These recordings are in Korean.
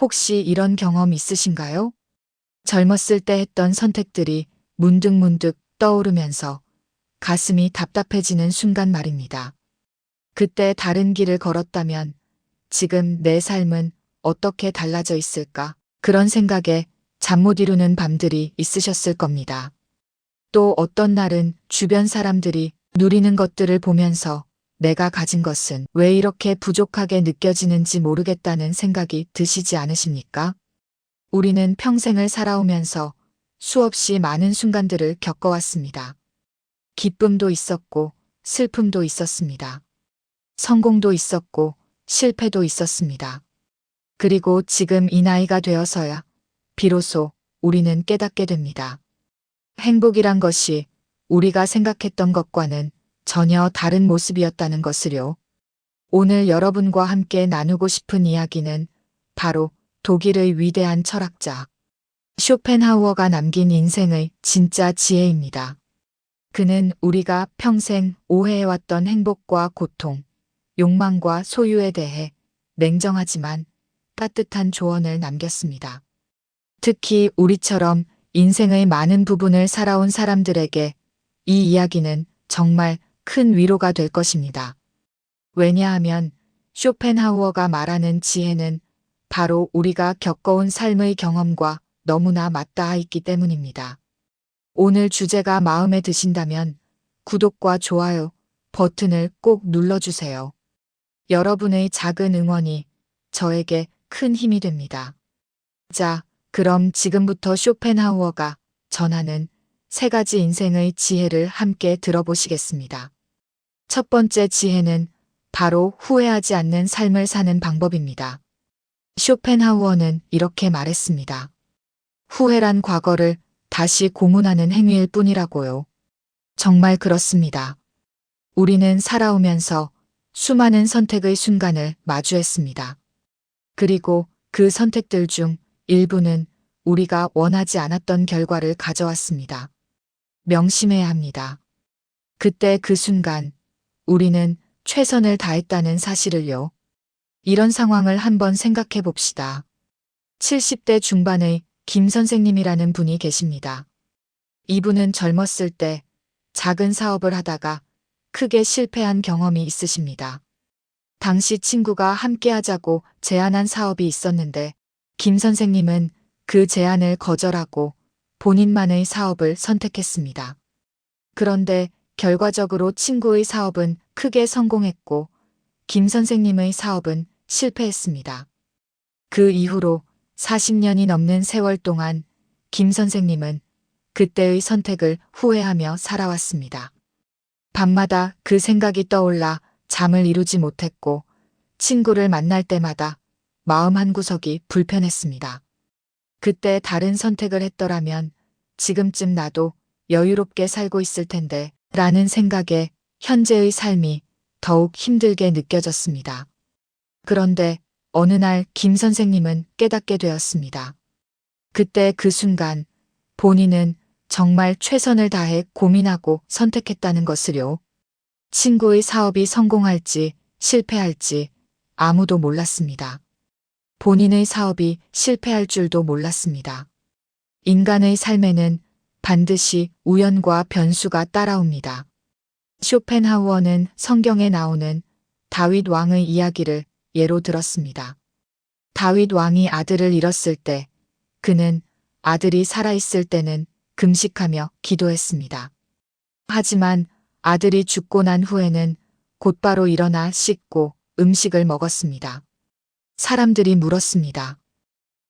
혹시 이런 경험 있으신가요? 젊었을 때 했던 선택들이 문득문득 떠오르면서 가슴이 답답해지는 순간 말입니다. 그때 다른 길을 걸었다면 지금 내 삶은 어떻게 달라져 있을까? 그런 생각에 잠 못 이루는 밤들이 있으셨을 겁니다. 또 어떤 날은 주변 사람들이 누리는 것들을 보면서 내가 가진 것은 왜 이렇게 부족하게 느껴지는지 모르겠다는 생각이 드시지 않으십니까? 우리는 평생을 살아오면서 수없이 많은 순간들을 겪어왔습니다. 기쁨도 있었고 슬픔도 있었습니다. 성공도 있었고 실패도 있었습니다. 그리고 지금 이 나이가 되어서야 비로소 우리는 깨닫게 됩니다. 행복이란 것이 우리가 생각했던 것과는 전혀 다른 모습이었다는 것을요. 오늘 여러분과 함께 나누고 싶은 이야기는 바로 독일의 위대한 철학자 쇼펜하우어가 남긴 인생의 진짜 지혜입니다. 그는 우리가 평생 오해해왔던 행복과 고통, 욕망과 소유에 대해 냉정하지만 따뜻한 조언을 남겼습니다. 특히 우리처럼 인생의 많은 부분을 살아온 사람들에게 이 이야기는 정말 큰 위로가 될 것입니다. 왜냐하면 쇼펜하우어가 말하는 지혜는 바로 우리가 겪어온 삶의 경험과 너무나 맞닿아 있기 때문입니다. 오늘 주제가 마음에 드신다면 구독과 좋아요 버튼을 꼭 눌러주세요. 여러분의 작은 응원이 저에게 큰 힘이 됩니다. 자, 그럼 지금부터 쇼펜하우어가 전하는 세 가지 인생의 지혜를 함께 들어보시겠습니다. 첫 번째 지혜는 바로 후회하지 않는 삶을 사는 방법입니다. 쇼펜하우어는 이렇게 말했습니다. 후회란 과거를 다시 고문하는 행위일 뿐이라고요. 정말 그렇습니다. 우리는 살아오면서 수많은 선택의 순간을 마주했습니다. 그리고 그 선택들 중 일부는 우리가 원하지 않았던 결과를 가져왔습니다. 명심해야 합니다. 그때 그 순간 우리는 최선을 다했다는 사실을요. 이런 상황을 한번 생각해 봅시다. 70대 중반의 김 선생님이라는 분이 계십니다. 이분은 젊었을 때 작은 사업을 하다가 크게 실패한 경험이 있으십니다. 당시 친구가 함께 하자고 제안한 사업이 있었는데 김 선생님은 그 제안을 거절하고 본인만의 사업을 선택했습니다. 그런데 결과적으로 친구의 사업은 크게 성공했고 김 선생님의 사업은 실패했습니다. 그 이후로 40년이 넘는 세월 동안 김 선생님은 그때의 선택을 후회하며 살아왔습니다. 밤마다 그 생각이 떠올라 잠을 이루지 못했고 친구를 만날 때마다 마음 한구석이 불편했습니다. 그때 다른 선택을 했더라면 지금쯤 나도 여유롭게 살고 있을 텐데 라는 생각에 현재의 삶이 더욱 힘들게 느껴졌습니다. 그런데 어느 날 김 선생님은 깨닫게 되었습니다. 그때 그 순간 본인은 정말 최선을 다해 고민하고 선택했다는 것을요. 친구의 사업이 성공할지 실패할지 아무도 몰랐습니다. 본인의 사업이 실패할 줄도 몰랐습니다. 인간의 삶에는 반드시 우연과 변수가 따라옵니다. 쇼펜하우어는 성경에 나오는 다윗 왕의 이야기를 예로 들었습니다. 다윗 왕이 아들을 잃었을 때 그는 아들이 살아있을 때는 금식하며 기도했습니다. 하지만 아들이 죽고 난 후에는 곧바로 일어나 씻고 음식을 먹었습니다. 사람들이 물었습니다.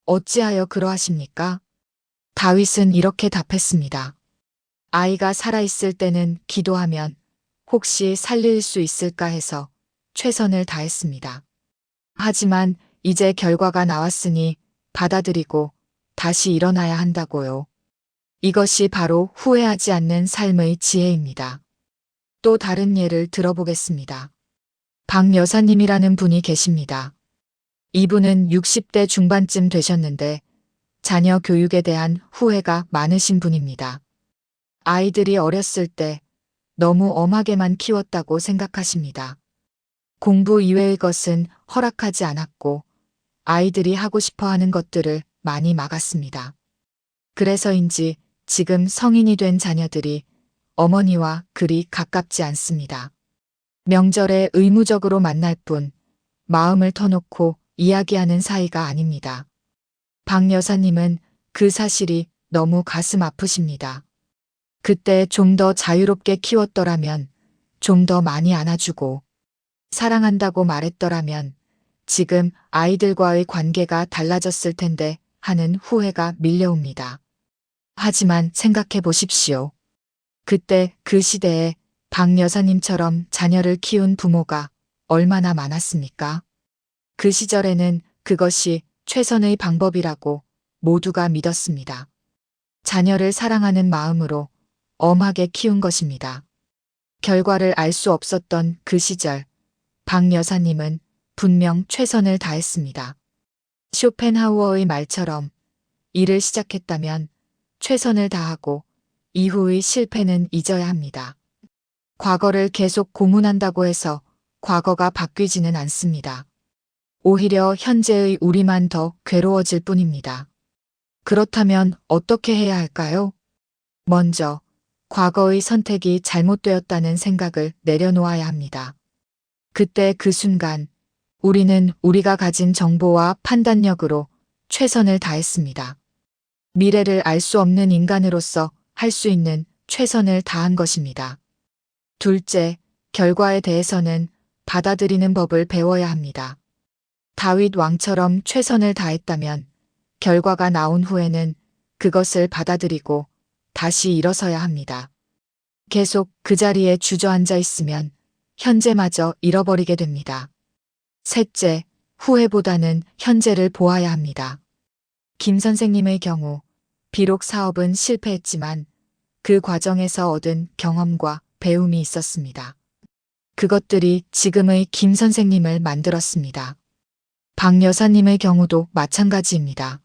어찌하여 그러하십니까? 다윗은 이렇게 답했습니다. 아이가 살아있을 때는 기도하면 혹시 살릴 수 있을까 해서 최선을 다했습니다. 하지만 이제 결과가 나왔으니 받아들이고 다시 일어나야 한다고요. 이것이 바로 후회하지 않는 삶의 지혜입니다. 또 다른 예를 들어보겠습니다. 박 여사님이라는 분이 계십니다. 이분은 60대 중반쯤 되셨는데 자녀 교육에 대한 후회가 많으신 분입니다. 아이들이 어렸을 때 너무 엄하게만 키웠다고 생각하십니다. 공부 이외의 것은 허락하지 않았고 아이들이 하고 싶어 하는 것들을 많이 막았습니다. 그래서인지 지금 성인이 된 자녀들이 어머니와 그리 가깝지 않습니다. 명절에 의무적으로 만날 뿐 마음을 터놓고 이야기하는 사이가 아닙니다. 박 여사님은 그 사실이 너무 가슴 아프십니다. 그때 좀 더 자유롭게 키웠더라면 좀 더 많이 안아주고 사랑한다고 말했더라면 지금 아이들과의 관계가 달라졌을 텐데 하는 후회가 밀려옵니다. 하지만 생각해 보십시오. 그때 그 시대에 박 여사님처럼 자녀를 키운 부모가 얼마나 많았습니까? 그 시절에는 그것이 최선의 방법이라고 모두가 믿었습니다. 자녀를 사랑하는 마음으로 엄하게 키운 것입니다. 결과를 알 수 없었던 그 시절, 박 여사님은 분명 최선을 다했습니다. 쇼펜하우어의 말처럼 일을 시작했다면 최선을 다하고 이후의 실패는 잊어야 합니다. 과거를 계속 고문한다고 해서 과거가 바뀌지는 않습니다. 오히려 현재의 우리만 더 괴로워질 뿐입니다. 그렇다면 어떻게 해야 할까요? 먼저, 과거의 선택이 잘못되었다는 생각을 내려놓아야 합니다. 그때 그 순간, 우리는 우리가 가진 정보와 판단력으로 최선을 다했습니다. 미래를 알 수 없는 인간으로서 할 수 있는 최선을 다한 것입니다. 둘째, 결과에 대해서는 받아들이는 법을 배워야 합니다. 다윗 왕처럼 최선을 다했다면 결과가 나온 후에는 그것을 받아들이고 다시 일어서야 합니다. 계속 그 자리에 주저앉아 있으면 현재마저 잃어버리게 됩니다. 셋째, 후회보다는 현재를 보아야 합니다. 김 선생님의 경우 비록 사업은 실패했지만 그 과정에서 얻은 경험과 배움이 있었습니다. 그것들이 지금의 김 선생님을 만들었습니다. 박 여사님의 경우도 마찬가지입니다.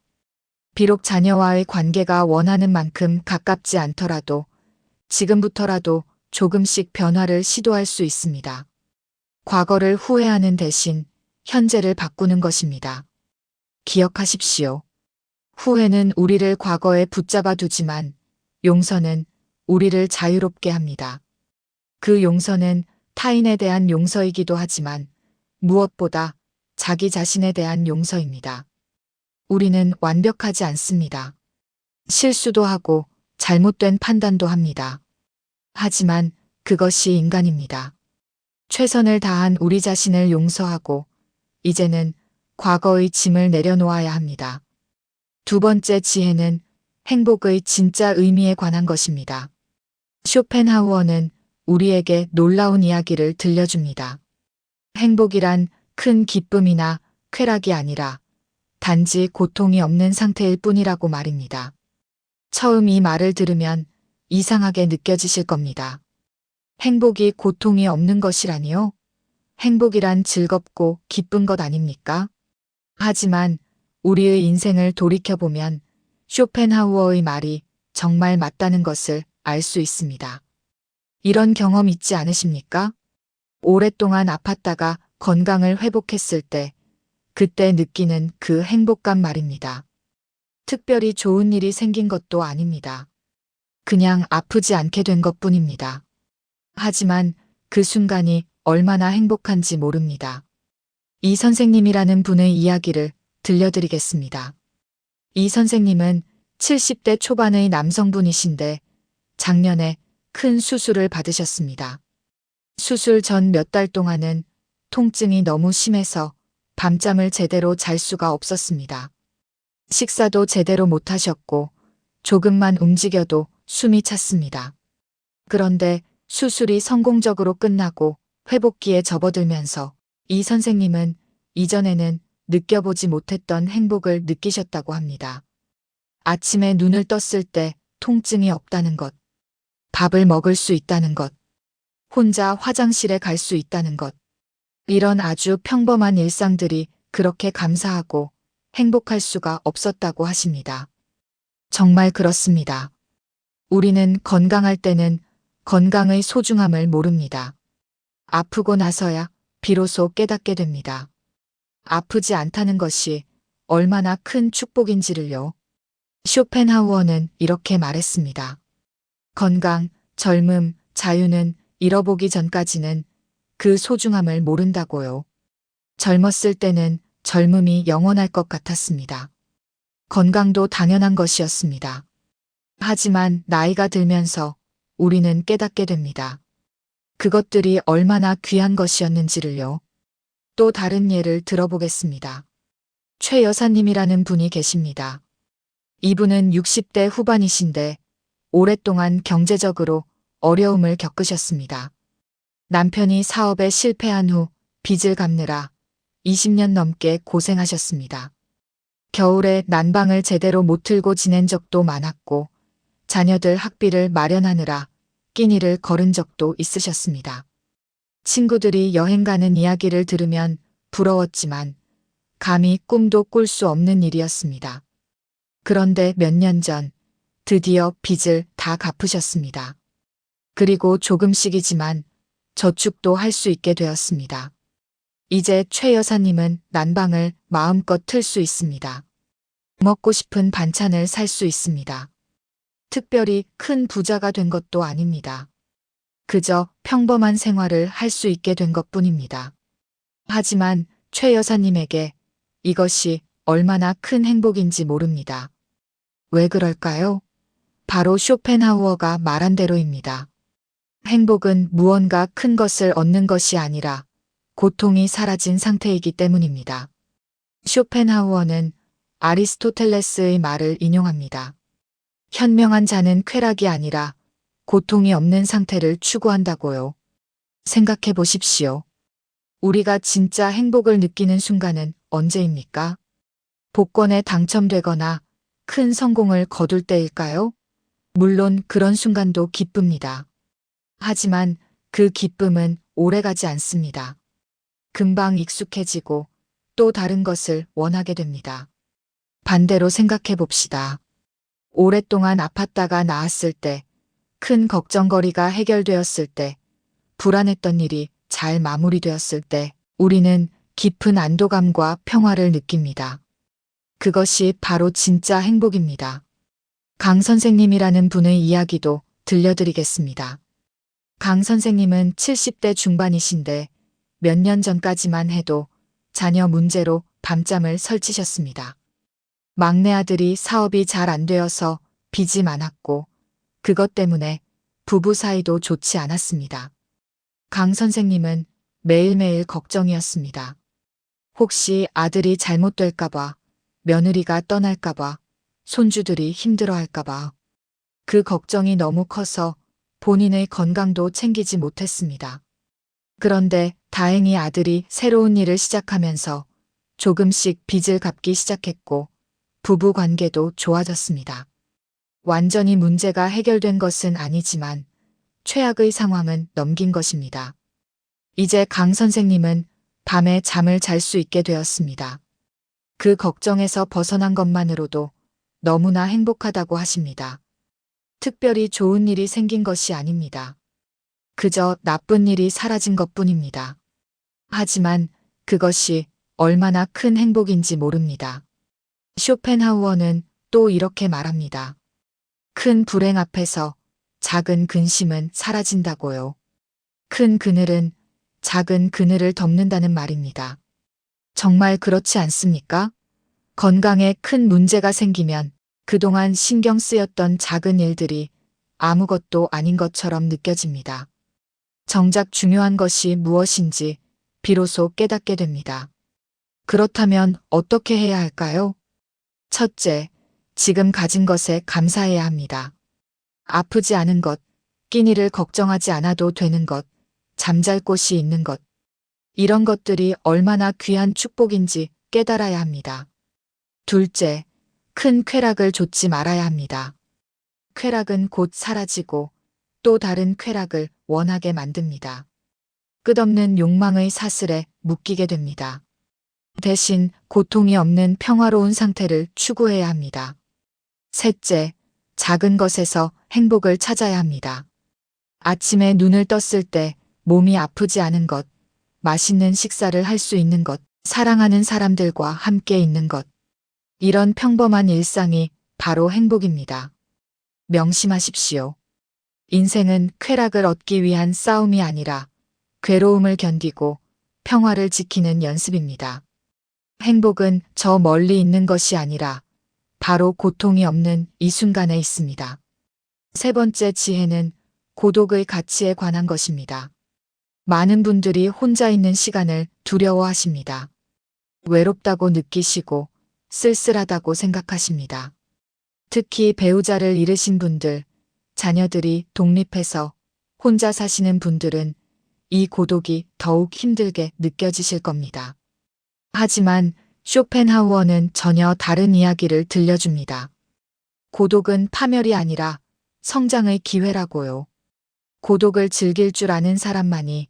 비록 자녀와의 관계가 원하는 만큼 가깝지 않더라도 지금부터라도 조금씩 변화를 시도할 수 있습니다. 과거를 후회하는 대신 현재를 바꾸는 것입니다. 기억하십시오. 후회는 우리를 과거에 붙잡아 두지만 용서는 우리를 자유롭게 합니다. 그 용서는 타인에 대한 용서이기도 하지만 무엇보다 자기 자신에 대한 용서입니다. 우리는 완벽하지 않습니다. 실수도 하고 잘못된 판단도 합니다. 하지만 그것이 인간입니다. 최선을 다한 우리 자신을 용서하고 이제는 과거의 짐을 내려놓아야 합니다. 두 번째 지혜는 행복의 진짜 의미에 관한 것입니다. 쇼펜하우어는 우리에게 놀라운 이야기를 들려줍니다. 행복이란 큰 기쁨이나 쾌락이 아니라 단지 고통이 없는 상태일 뿐이라고 말입니다. 처음 이 말을 들으면 이상하게 느껴지실 겁니다. 행복이 고통이 없는 것이라니요? 행복이란 즐겁고 기쁜 것 아닙니까? 하지만 우리의 인생을 돌이켜보면 쇼펜하우어의 말이 정말 맞다는 것을 알 수 있습니다. 이런 경험 있지 않으십니까? 오랫동안 아팠다가 건강을 회복했을 때, 그때 느끼는 그 행복감 말입니다. 특별히 좋은 일이 생긴 것도 아닙니다. 그냥 아프지 않게 된 것 뿐입니다. 하지만 그 순간이 얼마나 행복한지 모릅니다. 이 선생님이라는 분의 이야기를 들려드리겠습니다. 이 선생님은 70대 초반의 남성분이신데 작년에 큰 수술을 받으셨습니다. 수술 전 몇 달 동안은 통증이 너무 심해서 밤잠을 제대로 잘 수가 없었습니다. 식사도 제대로 못 하셨고 조금만 움직여도 숨이 찼습니다. 그런데 수술이 성공적으로 끝나고 회복기에 접어들면서 이 선생님은 이전에는 느껴보지 못했던 행복을 느끼셨다고 합니다. 아침에 눈을 떴을 때 통증이 없다는 것, 밥을 먹을 수 있다는 것, 혼자 화장실에 갈 수 있다는 것, 이런 아주 평범한 일상들이 그렇게 감사하고 행복할 수가 없었다고 하십니다. 정말 그렇습니다. 우리는 건강할 때는 건강의 소중함을 모릅니다. 아프고 나서야 비로소 깨닫게 됩니다. 아프지 않다는 것이 얼마나 큰 축복인지를요. 쇼펜하우어는 이렇게 말했습니다. 건강, 젊음, 자유는 잃어보기 전까지는 그 소중함을 모른다고요. 젊었을 때는 젊음이 영원할 것 같았습니다. 건강도 당연한 것이었습니다. 하지만 나이가 들면서 우리는 깨닫게 됩니다. 그것들이 얼마나 귀한 것이었는지를요. 또 다른 예를 들어보겠습니다. 최 여사님이라는 분이 계십니다. 이분은 60대 후반이신데 오랫동안 경제적으로 어려움을 겪으셨습니다. 남편이 사업에 실패한 후 빚을 갚느라 20년 넘게 고생하셨습니다. 겨울에 난방을 제대로 못 틀고 지낸 적도 많았고 자녀들 학비를 마련하느라 끼니를 거른 적도 있으셨습니다. 친구들이 여행 가는 이야기를 들으면 부러웠지만 감히 꿈도 꿀 수 없는 일이었습니다. 그런데 몇 년 전 드디어 빚을 다 갚으셨습니다. 그리고 조금씩이지만 저축도 할 수 있게 되었습니다. 이제 최 여사님은 난방을 마음껏 틀 수 있습니다. 먹고 싶은 반찬을 살 수 있습니다. 특별히 큰 부자가 된 것도 아닙니다. 그저 평범한 생활을 할 수 있게 된 것 뿐입니다. 하지만 최 여사님에게 이것이 얼마나 큰 행복인지 모릅니다. 왜 그럴까요? 바로 쇼펜하우어가 말한 대로입니다. 행복은 무언가 큰 것을 얻는 것이 아니라 고통이 사라진 상태이기 때문입니다. 쇼펜하우어는 아리스토텔레스의 말을 인용합니다. 현명한 자는 쾌락이 아니라 고통이 없는 상태를 추구한다고요. 생각해 보십시오. 우리가 진짜 행복을 느끼는 순간은 언제입니까? 복권에 당첨되거나 큰 성공을 거둘 때일까요? 물론 그런 순간도 기쁩니다. 하지만 그 기쁨은 오래가지 않습니다. 금방 익숙해지고 또 다른 것을 원하게 됩니다. 반대로 생각해 봅시다. 오랫동안 아팠다가 나았을 때, 큰 걱정거리가 해결되었을 때, 불안했던 일이 잘 마무리되었을 때, 우리는 깊은 안도감과 평화를 느낍니다. 그것이 바로 진짜 행복입니다. 강 선생님이라는 분의 이야기도 들려드리겠습니다. 강 선생님은 70대 중반이신데 몇 년 전까지만 해도 자녀 문제로 밤잠을 설치셨습니다. 막내 아들이 사업이 잘 안 되어서 빚이 많았고 그것 때문에 부부 사이도 좋지 않았습니다. 강 선생님은 매일매일 걱정이었습니다. 혹시 아들이 잘못될까봐, 며느리가 떠날까봐, 손주들이 힘들어할까봐. 그 걱정이 너무 커서 본인의 건강도 챙기지 못했습니다. 그런데 다행히 아들이 새로운 일을 시작하면서 조금씩 빚을 갚기 시작했고 부부 관계도 좋아졌습니다. 완전히 문제가 해결된 것은 아니지만 최악의 상황은 넘긴 것입니다. 이제 강 선생님은 밤에 잠을 잘 수 있게 되었습니다. 그 걱정에서 벗어난 것만으로도 너무나 행복하다고 하십니다. 특별히 좋은 일이 생긴 것이 아닙니다. 그저 나쁜 일이 사라진 것 뿐입니다. 하지만 그것이 얼마나 큰 행복인지 모릅니다. 쇼펜하우어는 또 이렇게 말합니다. 큰 불행 앞에서 작은 근심은 사라진다고요. 큰 그늘은 작은 그늘을 덮는다는 말입니다. 정말 그렇지 않습니까? 건강에 큰 문제가 생기면 그동안 신경 쓰였던 작은 일들이 아무것도 아닌 것처럼 느껴집니다. 정작 중요한 것이 무엇인지 비로소 깨닫게 됩니다. 그렇다면 어떻게 해야 할까요? 첫째, 지금 가진 것에 감사해야 합니다. 아프지 않은 것, 끼니를 걱정하지 않아도 되는 것, 잠잘 곳이 있는 것. 이런 것들이 얼마나 귀한 축복인지 깨달아야 합니다. 둘째, 큰 쾌락을 좇지 말아야 합니다. 쾌락은 곧 사라지고 또 다른 쾌락을 원하게 만듭니다. 끝없는 욕망의 사슬에 묶이게 됩니다. 대신 고통이 없는 평화로운 상태를 추구해야 합니다. 셋째, 작은 것에서 행복을 찾아야 합니다. 아침에 눈을 떴을 때 몸이 아프지 않은 것, 맛있는 식사를 할 수 있는 것, 사랑하는 사람들과 함께 있는 것, 이런 평범한 일상이 바로 행복입니다. 명심하십시오. 인생은 쾌락을 얻기 위한 싸움이 아니라 괴로움을 견디고 평화를 지키는 연습입니다. 행복은 저 멀리 있는 것이 아니라 바로 고통이 없는 이 순간에 있습니다. 세 번째 지혜는 고독의 가치에 관한 것입니다. 많은 분들이 혼자 있는 시간을 두려워하십니다. 외롭다고 느끼시고 쓸쓸하다고 생각하십니다. 특히 배우자를 잃으신 분들, 자녀들이 독립해서 혼자 사시는 분들은 이 고독이 더욱 힘들게 느껴지실 겁니다. 하지만 쇼펜하우어는 전혀 다른 이야기를 들려줍니다. 고독은 파멸이 아니라 성장의 기회라고요. 고독을 즐길 줄 아는 사람만이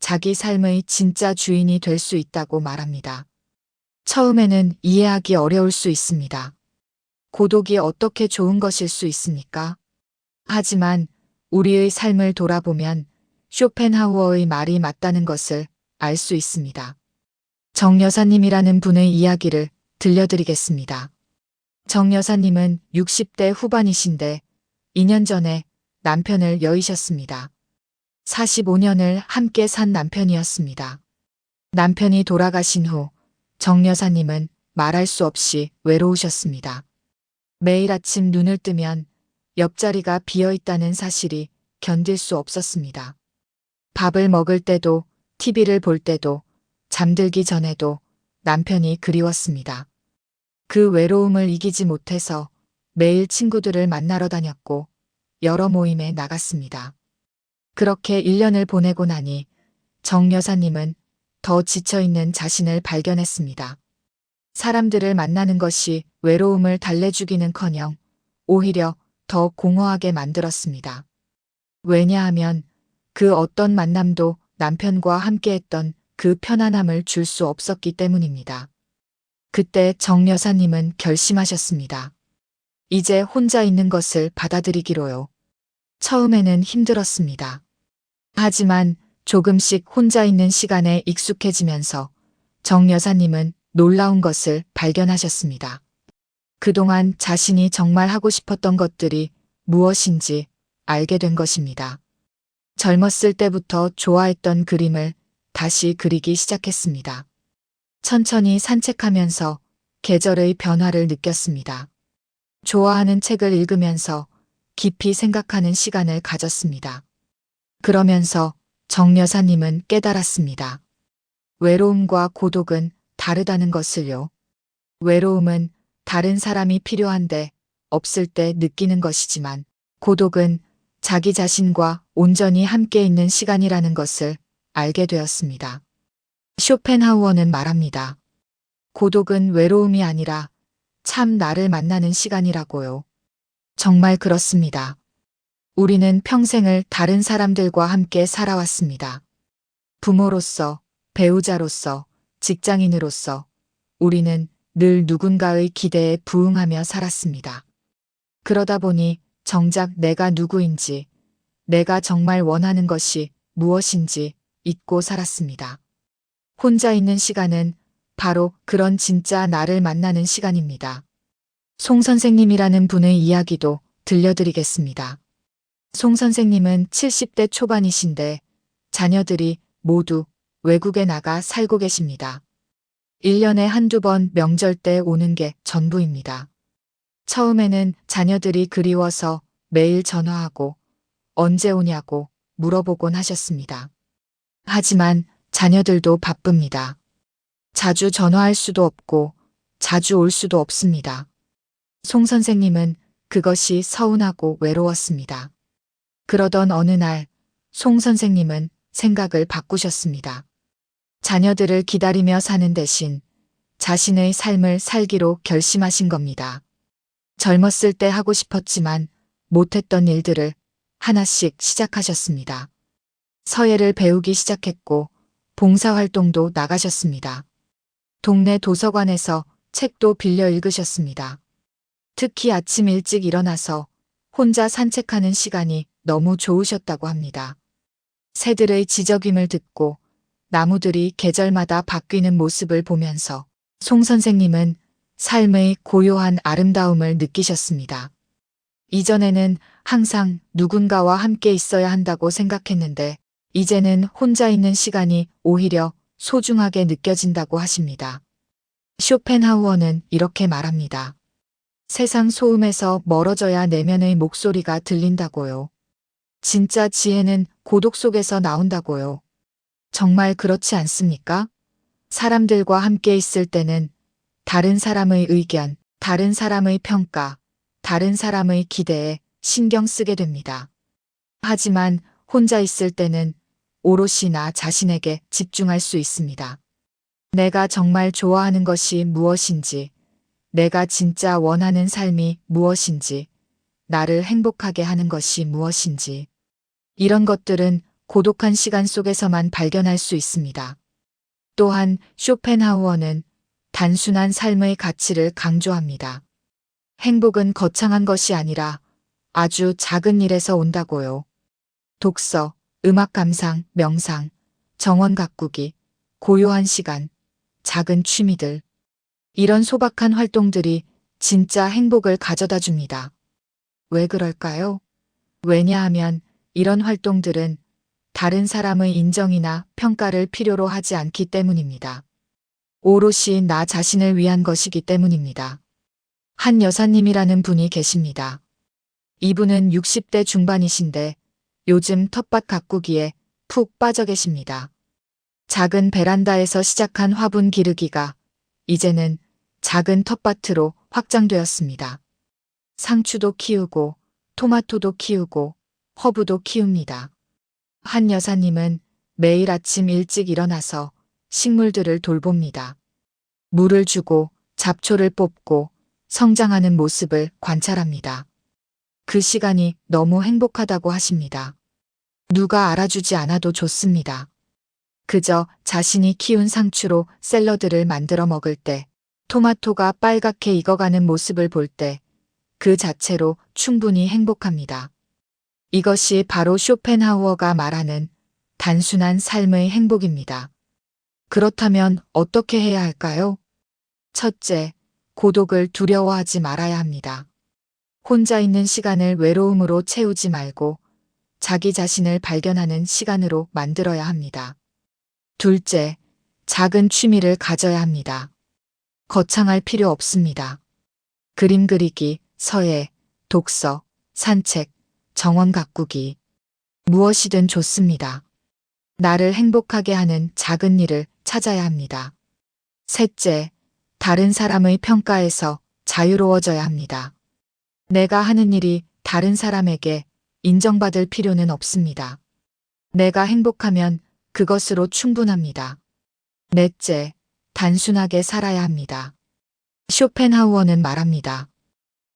자기 삶의 진짜 주인이 될 수 있다고 말합니다. 처음에는 이해하기 어려울 수 있습니다. 고독이 어떻게 좋은 것일 수 있습니까? 하지만 우리의 삶을 돌아보면 쇼펜하우어의 말이 맞다는 것을 알 수 있습니다. 정 여사님이라는 분의 이야기를 들려드리겠습니다. 정 여사님은 60대 후반이신데 2년 전에 남편을 여의셨습니다. 45년을 함께 산 남편이었습니다. 남편이 돌아가신 후 정 여사님은 말할 수 없이 외로우셨습니다. 매일 아침 눈을 뜨면 옆자리가 비어 있다는 사실이 견딜 수 없었습니다. 밥을 먹을 때도 TV를 볼 때도 잠들기 전에도 남편이 그리웠습니다. 그 외로움을 이기지 못해서 매일 친구들을 만나러 다녔고 여러 모임에 나갔습니다. 그렇게 1년을 보내고 나니 정 여사님은 더 지쳐있는 자신을 발견했습니다. 사람들을 만나는 것이 외로움을 달래주기는 커녕 오히려 더 공허하게 만들었습니다. 왜냐하면 그 어떤 만남도 남편과 함께했던 그 편안함을 줄 수 없었기 때문입니다. 그때 정 여사님은 결심하셨습니다. 이제 혼자 있는 것을 받아들이기로요. 처음에는 힘들었습니다. 하지만 조금씩 혼자 있는 시간에 익숙해지면서 정 여사님은 놀라운 것을 발견하셨습니다. 그동안 자신이 정말 하고 싶었던 것들이 무엇인지 알게 된 것입니다. 젊었을 때부터 좋아했던 그림을 다시 그리기 시작했습니다. 천천히 산책하면서 계절의 변화를 느꼈습니다. 좋아하는 책을 읽으면서 깊이 생각하는 시간을 가졌습니다. 그러면서 정 여사님은 깨달았습니다. 외로움과 고독은 다르다는 것을요. 외로움은 다른 사람이 필요한데 없을 때 느끼는 것이지만 고독은 자기 자신과 온전히 함께 있는 시간이라는 것을 알게 되었습니다. 쇼펜하우어는 말합니다. 고독은 외로움이 아니라 참 나를 만나는 시간이라고요. 정말 그렇습니다. 우리는 평생을 다른 사람들과 함께 살아왔습니다. 부모로서, 배우자로서, 직장인으로서 우리는 늘 누군가의 기대에 부응하며 살았습니다. 그러다 보니 정작 내가 누구인지, 내가 정말 원하는 것이 무엇인지 잊고 살았습니다. 혼자 있는 시간은 바로 그런 진짜 나를 만나는 시간입니다. 송 선생님이라는 분의 이야기도 들려드리겠습니다. 송 선생님은 70대 초반이신데 자녀들이 모두 외국에 나가 살고 계십니다. 1년에 한두 번 명절 때 오는 게 전부입니다. 처음에는 자녀들이 그리워서 매일 전화하고 언제 오냐고 물어보곤 하셨습니다. 하지만 자녀들도 바쁩니다. 자주 전화할 수도 없고 자주 올 수도 없습니다. 송 선생님은 그것이 서운하고 외로웠습니다. 그러던 어느 날, 송 선생님은 생각을 바꾸셨습니다. 자녀들을 기다리며 사는 대신 자신의 삶을 살기로 결심하신 겁니다. 젊었을 때 하고 싶었지만 못했던 일들을 하나씩 시작하셨습니다. 서예를 배우기 시작했고 봉사활동도 나가셨습니다. 동네 도서관에서 책도 빌려 읽으셨습니다. 특히 아침 일찍 일어나서 혼자 산책하는 시간이 너무 좋으셨다고 합니다. 새들의 지저귀을 듣고 나무들이 계절마다 바뀌는 모습을 보면서 송 선생님은 삶의 고요한 아름다움을 느끼셨습니다. 이전에는 항상 누군가와 함께 있어야 한다고 생각했는데 이제는 혼자 있는 시간이 오히려 소중하게 느껴진다고 하십니다. 쇼펜하우어는 이렇게 말합니다. 세상 소음에서 멀어져야 내면의 목소리가 들린다고요. 진짜 지혜는 고독 속에서 나온다고요. 정말 그렇지 않습니까? 사람들과 함께 있을 때는 다른 사람의 의견, 다른 사람의 평가, 다른 사람의 기대에 신경 쓰게 됩니다. 하지만 혼자 있을 때는 오롯이 나 자신에게 집중할 수 있습니다. 내가 정말 좋아하는 것이 무엇인지, 내가 진짜 원하는 삶이 무엇인지, 나를 행복하게 하는 것이 무엇인지, 이런 것들은 고독한 시간 속에서만 발견할 수 있습니다. 또한 쇼펜하우어는 단순한 삶의 가치를 강조합니다. 행복은 거창한 것이 아니라 아주 작은 일에서 온다고요. 독서, 음악 감상, 명상, 정원 가꾸기, 고요한 시간, 작은 취미들. 이런 소박한 활동들이 진짜 행복을 가져다 줍니다. 왜 그럴까요? 왜냐하면 이런 활동들은 다른 사람의 인정이나 평가를 필요로 하지 않기 때문입니다. 오롯이 나 자신을 위한 것이기 때문입니다. 한 여사님이라는 분이 계십니다. 이분은 60대 중반이신데 요즘 텃밭 가꾸기에 푹 빠져 계십니다. 작은 베란다에서 시작한 화분 기르기가 이제는 작은 텃밭으로 확장되었습니다. 상추도 키우고 토마토도 키우고 허브도 키웁니다. 한 여사님은 매일 아침 일찍 일어나서 식물들을 돌봅니다. 물을 주고 잡초를 뽑고 성장하는 모습을 관찰합니다. 그 시간이 너무 행복하다고 하십니다. 누가 알아주지 않아도 좋습니다. 그저 자신이 키운 상추로 샐러드를 만들어 먹을 때, 토마토가 빨갛게 익어가는 모습을 볼 때, 그 자체로 충분히 행복합니다. 이것이 바로 쇼펜하우어가 말하는 단순한 삶의 행복입니다. 그렇다면 어떻게 해야 할까요? 첫째, 고독을 두려워하지 말아야 합니다. 혼자 있는 시간을 외로움으로 채우지 말고 자기 자신을 발견하는 시간으로 만들어야 합니다. 둘째, 작은 취미를 가져야 합니다. 거창할 필요 없습니다. 그림 그리기, 서예, 독서, 산책, 정원 가꾸기. 무엇이든 좋습니다. 나를 행복하게 하는 작은 일을 찾아야 합니다. 셋째, 다른 사람의 평가에서 자유로워져야 합니다. 내가 하는 일이 다른 사람에게 인정받을 필요는 없습니다. 내가 행복하면 그것으로 충분합니다. 넷째, 단순하게 살아야 합니다. 쇼펜하우어는 말합니다.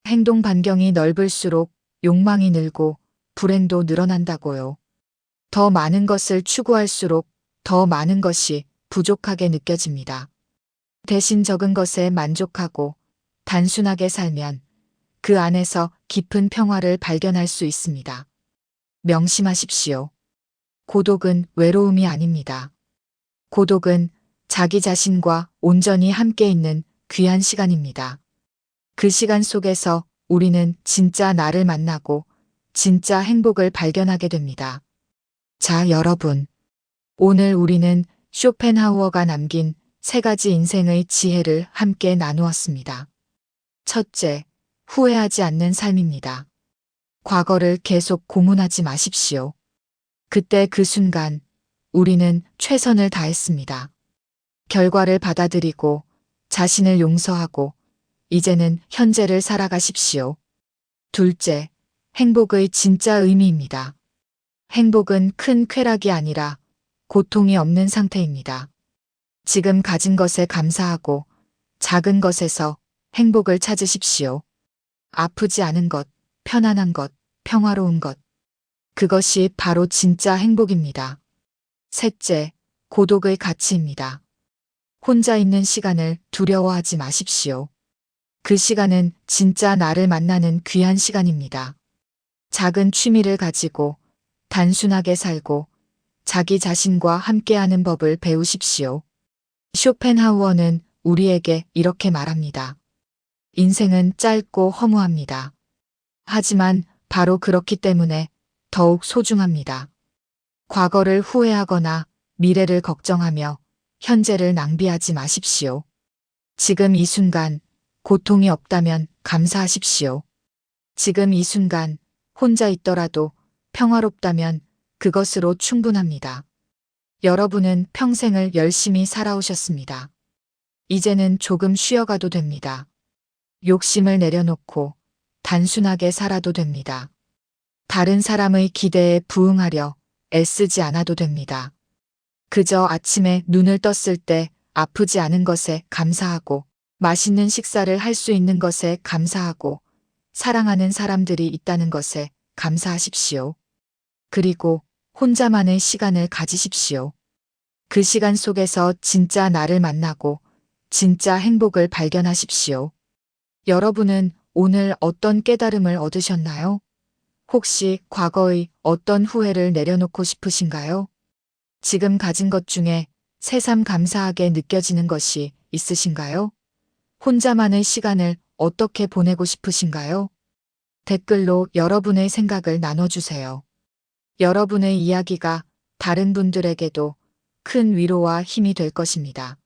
행동 반경이 넓을수록 욕망이 늘고 불행도 늘어난다고요. 더 많은 것을 추구할수록 더 많은 것이 부족하게 느껴집니다. 대신 적은 것에 만족하고 단순하게 살면 그 안에서 깊은 평화를 발견할 수 있습니다. 명심하십시오. 고독은 외로움이 아닙니다. 고독은 자기 자신과 온전히 함께 있는 귀한 시간입니다. 그 시간 속에서 우리는 진짜 나를 만나고 진짜 행복을 발견하게 됩니다. 자, 여러분. 오늘 우리는 쇼펜하우어가 남긴 세 가지 인생의 지혜를 함께 나누었습니다. 첫째, 후회하지 않는 삶입니다. 과거를 계속 고문하지 마십시오. 그때 그 순간 우리는 최선을 다했습니다. 결과를 받아들이고 자신을 용서하고 이제는 현재를 살아가십시오. 둘째, 행복의 진짜 의미입니다. 행복은 큰 쾌락이 아니라 고통이 없는 상태입니다. 지금 가진 것에 감사하고 작은 것에서 행복을 찾으십시오. 아프지 않은 것, 편안한 것, 평화로운 것. 그것이 바로 진짜 행복입니다. 셋째, 고독의 가치입니다. 혼자 있는 시간을 두려워하지 마십시오. 그 시간은 진짜 나를 만나는 귀한 시간입니다. 작은 취미를 가지고 단순하게 살고 자기 자신과 함께하는 법을 배우십시오. 쇼펜하우어는 우리에게 이렇게 말합니다. 인생은 짧고 허무합니다. 하지만 바로 그렇기 때문에 더욱 소중합니다. 과거를 후회하거나 미래를 걱정하며 현재를 낭비하지 마십시오. 지금 이 순간 고통이 없다면 감사하십시오. 지금 이 순간 혼자 있더라도 평화롭다면 그것으로 충분합니다. 여러분은 평생을 열심히 살아오셨습니다. 이제는 조금 쉬어가도 됩니다. 욕심을 내려놓고 단순하게 살아도 됩니다. 다른 사람의 기대에 부응하려 애쓰지 않아도 됩니다. 그저 아침에 눈을 떴을 때 아프지 않은 것에 감사하고 맛있는 식사를 할 수 있는 것에 감사하고 사랑하는 사람들이 있다는 것에 감사하십시오. 그리고 혼자만의 시간을 가지십시오. 그 시간 속에서 진짜 나를 만나고 진짜 행복을 발견하십시오. 여러분은 오늘 어떤 깨달음을 얻으셨나요? 혹시 과거의 어떤 후회를 내려놓고 싶으신가요? 지금 가진 것 중에 새삼 감사하게 느껴지는 것이 있으신가요? 혼자만의 시간을 어떻게 보내고 싶으신가요? 댓글로 여러분의 생각을 나눠주세요. 여러분의 이야기가 다른 분들에게도 큰 위로와 힘이 될 것입니다.